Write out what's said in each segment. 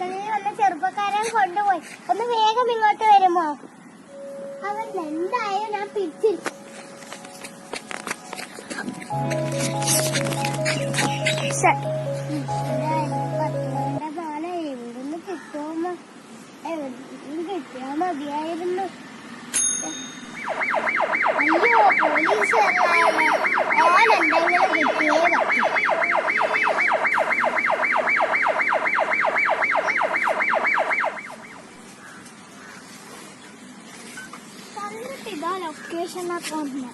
ചെറുപ്പക്കാരൻ കൊണ്ടുപോയി. ഒന്ന് വേഗം ഇങ്ങോട്ട് വരുമോ? അവൻ എന്തായാലും ഞാൻ പിടിച്ചിൽ മാല എവിടുന്ന് കിട്ടുമോ എവിടുന്ന് കിട്ടിയാ മതിയായിരുന്നു അയ്യോ പോലീസ് ഓൻ എന്തെങ്കിലും കിട്ടിയേ പറ്റൂ കണ്ടിട്ട് ഇതാ ലൊക്കേഷനൊക്കെ ഒന്ന്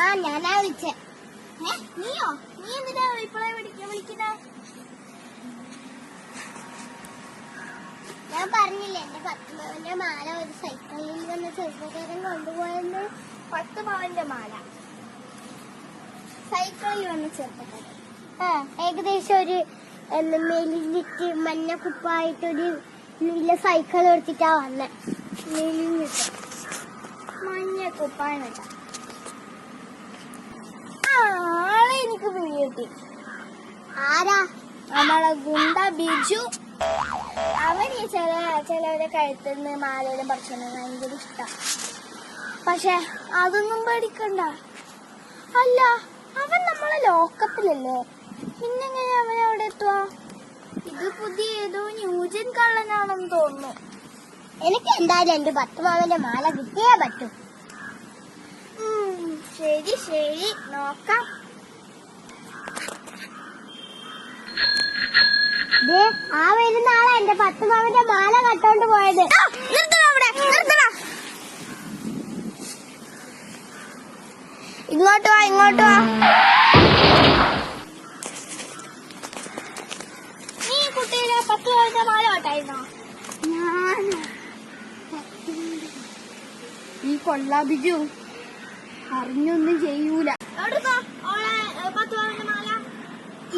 ആ ഞാനാ വിളിച്ചേ. നീയോ? നീ എന്തിനാ ഇപ്പോഴേ വിളിക്ക വിളിക്കുന്നേ? ഞാൻ പറഞ്ഞില്ലേ എന്റെ പത്ത് പവന്റെ മാല ഒരു സൈക്കിളിൽ വന്ന് ചെറുപ്പക്കാരൻ കൊണ്ടുപോയെന്ന് പത്ത് പവന്റെ മാല. സൈക്കിളിൽ വന്ന് ചെറുപ്പക്കാരൻ. ആ ഏകദേശം ഒരു മെലിഞ്ഞിട്ട് മഞ്ഞ കുപ്പായിട്ടൊരു നീല സൈക്കിൾ എടുത്തിട്ടാ വന്നെ. മെലിഞ്ഞിട്ട്. മഞ്ഞ കുപ്പായം ഇട്ട ആളെ എനിക്ക് പിടികിട്ടി ആരാ? നമ്മളെ ഗുണ്ട ബിജു. അവന് ചില ചിലവരെ കഴുത്തുനിന്ന് മാലയിലും പറിച്ചത് ഭയങ്കര ഇഷ്ടം. പക്ഷെ അതൊന്നും പേടിക്കണ്ട. അല്ല അവൻ നമ്മളെ ലോക്കപ്പിലല്ലേ? പിന്നെങ്ങനെ അവൻ അവിടെ എത്തുക ഇത് പുതിയ ഏതോ ന്യൂജൻ കള്ളനാണെന്ന് തോന്നുന്നു. എനിക്ക് എന്തായാലും എന്റെ പത്തുമാവന്റെ മാല കിട്ടിയേ പറ്റൂ. ശരി ശരി. നോക്കാം. ആ വരുന്ന ആളെ എന്റെ പത്തുമാവന്റെ മാല കട്ടോണ്ട് പോയത്. ഇങ്ങോട്ട് വാ ഇങ്ങോട്ട് വാ. നീ കുട്ടിയിലെ പത്ത് മാവന്റെ മാല കട്ടായിരുന്നോ? ഞാൻ ഈ കൊള്ളാ ബിജു. അറിഞ്ഞൊന്നും ചെയ്യൂല.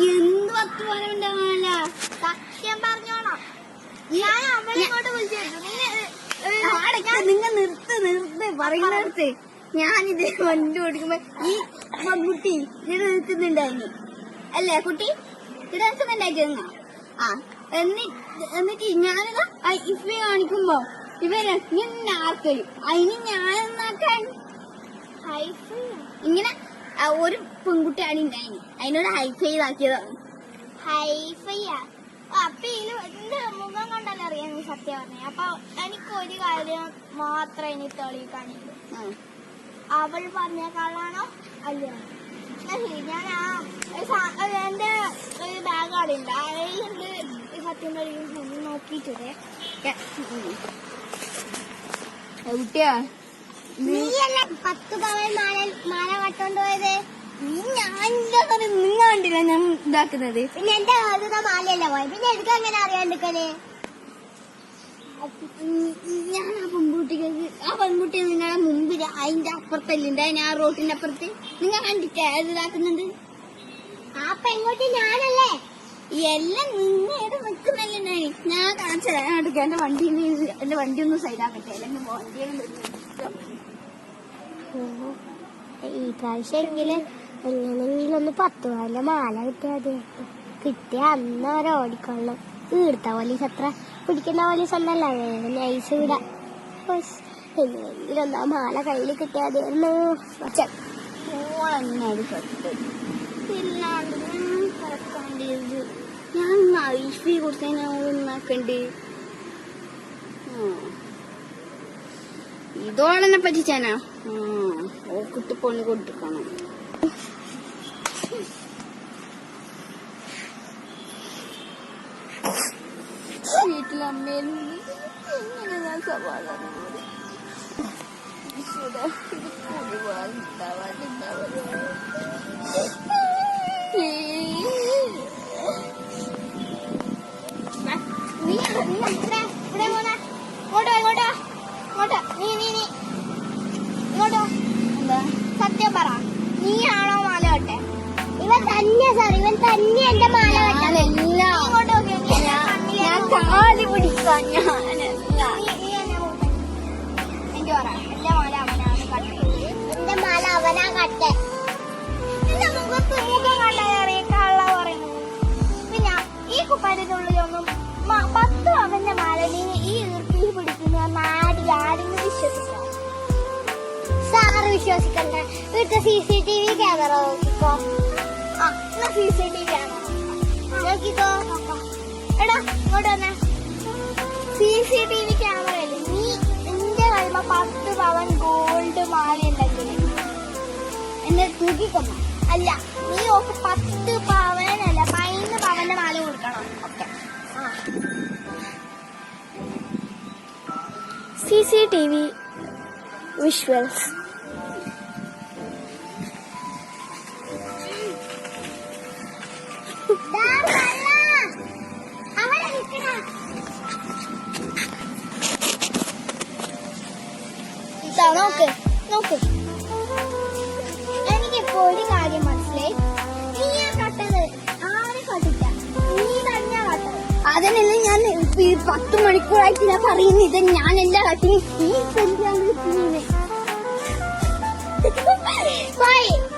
എന്ത് പത്ത് പവന്റെ മാല. സത്യം പറഞ്ഞോളാം ഞാൻ വിളിച്ചു നിങ്ങൾ നിർത്ത് നിർത്ത്. പറയുന്നിടത്ത് ഞാനിത് വണ്ടി ഓടിക്കുമ്പോ ഈ മമ്മൂട്ടി ഇവിടെ നിൽക്കുന്നുണ്ടായിനി അല്ലേ കുട്ടി? ഇവിടെ നിൽക്കുന്നുണ്ടായിരുന്നു? ആ എന്നിട്ട് എന്നിട്ട് ഞാനിതാ ഇഫ്മി കാണിക്കുമ്പോ ഇവർ ഇങ്ങനെ ആർക്കും അതിന് ഞാൻ എന്നാക്കാൻ? ഇങ്ങനെ ഒരു പെൺകുട്ടിയാണ് ഉണ്ടായിന്. അതിനോട് ഹൈഫൈ ഇതാക്കിയതാണ്. ഹൈഫൈയാ അപ്പൊ എന്റെ മുഖം കണ്ടല്ല അറിയാം നീ സത്യം പറഞ്ഞ. അപ്പൊ എനിക്ക് ഒരു കാര്യം മാത്രമേ ഇനി തെളിയിക്കാണില്ല ആ. അവൾ പറഞ്ഞ അല്ല? ഞാൻ ആ എന്റെ ഒരു ബാഗ് അവിടെ ഉണ്ട് സത്യം തെളിയിക്കും നോക്കിയിട്ടേ നീ നീയല്ല പത്ത് പവൻ മാല മാല കട്ടോണ്ട് പോയത്? ഞാൻ നിങ്ങൾ കണ്ടില്ല ഞാൻ ഇതാക്കുന്നത്. പിന്നെ എന്റെ ആദ്യത്തെ മാലയല്ല പോയത്? പിന്നെ എനിക്ക് എങ്ങനെ അറിയാണ്ടിക്കൽ ഞാൻ ആ പെൺകുട്ടിക്ക് ആ പെൺകുട്ടി നിങ്ങളുടെ മുമ്പിൽ അതിന്റെ അപ്പുറത്തല്ലേ ഉണ്ടായി ആ റോട്ടിന്റെ അപ്പുറത്ത്. നിങ്ങൾ കണ്ടിട്ടേ അത് ഇതാക്കുന്നത്? ആ പെൺകുട്ടി ഞാനല്ലേ എല്ലാം പ്രാവശ്യം ഉണ്ടായി ഞാൻ? എന്റെ വണ്ടി എന്റെ വണ്ടി ഒന്ന് അല്ലെങ്കിൽ ഈ പ്രാവശ്യമെങ്കിലും എങ്ങനെയെങ്കിലും ഒന്ന് പത്ത് പോലെ മാല കിട്ടിയാൽ കിട്ടിയ അന്ന് ഓടിക്കൊള്ളു ഓടിക്കൊള്ളും ഈടുത്ത പോലീസ് അത്ര പിടിക്കുന്ന പോലീസ് ഒന്നല്ല നൈസ് വിടാ. എങ്ങനെയെങ്കിലും ഒന്ന് ആ മാല കയ്യിൽ കിട്ടിയാൽ മതി അത് ഇല്ലാണ്ട് ഞാൻ കറക്കാണ്ടത് ഞാൻ ഐഫി കൊടുത്തതിനെ ഓളൊന്നാക്കണ്ട് ഇതോളെന്നെ പറ്റിച്ചാനാ? ഓക്കിട്ട് പണി കൊടുക്കണം വീട്ടിലമ്മേലും എങ്ങനെ ഞാൻ തന്നെ സാർ ഇവൻ തന്നെ എന്റെ മാല ഞാൻ കാൽ പിടിക്കാം ഞാൻ എന്റെ മാല അവനാ കട്ടെ മുഖത്ത് മുഖം കണ്ടറിയ കള്ള പറയുന്നു പിന്നെ ഈ കുപ്പാരത്തിനുള്ളിലൊന്നും പത്ത് അവന്റെ മാലിനെ ഈ ഈർപ്പിൽ പിടിക്കുന്ന നാടി ആരെങ്കിലും വിശ്വസിക്കാം സാറ് വിശ്വസിക്കണ്ട. വീട്ടിൽ സി സി ടി എടാ ഇങ്ങോട്ട് വന്നെ നീ എന്റെ പവൻ ഗോൾഡ് അല്ല നീ ഓക്ക് പത്ത് പവനല്ല പതിനൊന്ന് പവന്റെ മാല കൊടുക്കണം okay C C T V visuals ഈ പത്ത് മണിക്കൂറായിട്ട് ഞാൻ പറയുന്നത് ഇത് ഞാനല്ല കട്ടി നീ കല്യാണം പോയി പോയിട്ടൊന്നുമില്ല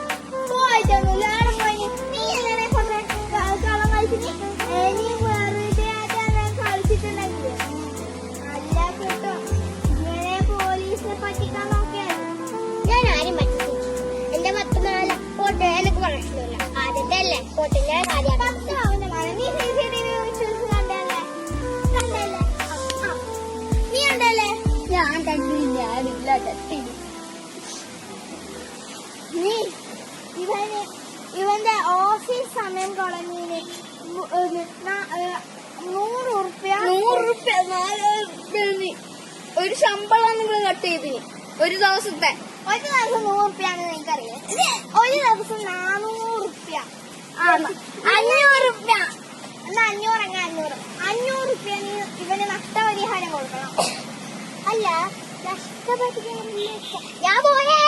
ഇവന് ഇവന്റെ ഓഫീസ് സമയം തുടങ്ങിയത് നൂറ് ഉറുപ്പ്യ. നൂറ് ഉറുപ്പ്യ നാല് ഒരു ശമ്പളം നിങ്ങൾ കട്ട് ചെയ്തിന്. ഒരു ദിവസത്തെ. ഒരു ദിവസം നൂറ് ഉറുപ്പ്യാന്ന് എനിക്കറിയാം ഒരു ദിവസം നാനൂറ് ഉറുപ്പ്യ. അഞ്ഞൂറ് ഉറുപ്പ്യ. എന്നാ അഞ്ഞൂറ് അങ്ങ് അഞ്ഞൂറ്. അഞ്ഞൂറ് ഉറുപ്പ്യ നീ ഇവന് നഷ്ടപരിഹാരം കൊടുക്കണം. അല്ല നഷ്ടപരിഹാരം ഞാൻ പോയേ.